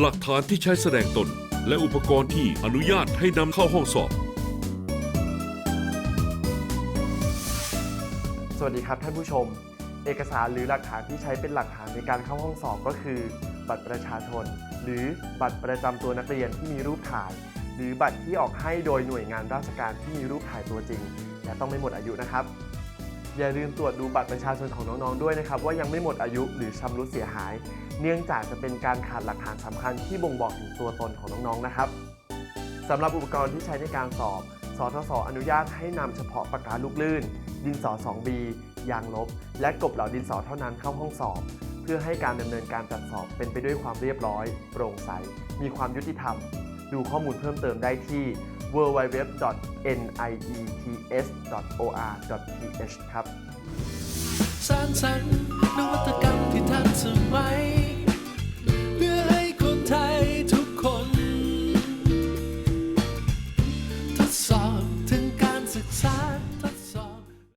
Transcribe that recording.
หลักฐานที่ใช้แสดงตน และอุปกรณ์ที่อนุญาตให้นำเข้าห้องสอบ สวัสดีครับท่านผู้ชม เอกสารหรือหลักฐานที่ใช้เป็นหลักฐานในการเข้าห้องสอบก็คือ บัตรประชาชน หรือบัตรประจำตัวนักเรียนที่มีรูปถ่าย หรือบัตรที่ออกให้โดยหน่วยงานราชการที่มีรูปถ่ายตัวจริง และต้องไม่หมดอายุนะครับ อย่าลืมตรวจดูบัตรประชาชนของน้องๆด้วยนะครับ ว่ายังไม่หมดอายุหรือชำรุดเสียหาย เนื่องจากจะเป็นการขาดหลักฐานสำคัญที่บ่งบอกถึงตัวตนของน้องๆนะครับสำหรับอุปกรณ์ที่ใช้ในการสอบสทศอนุญาตให้นำเฉพาะปากกาลูกลื่น ดินสอ 2B ยางลบ และกบเหลาดินสอเท่านั้นเข้าห้องสอบ เพื่อให้การดำเนินการจัดสอบเป็นไปด้วยความเรียบร้อย โปร่งใส มีความยุติธรรม ดูข้อมูลเพิ่มเติมได้ที่ www.niets.or.th ครับสร้างสรรค์นวั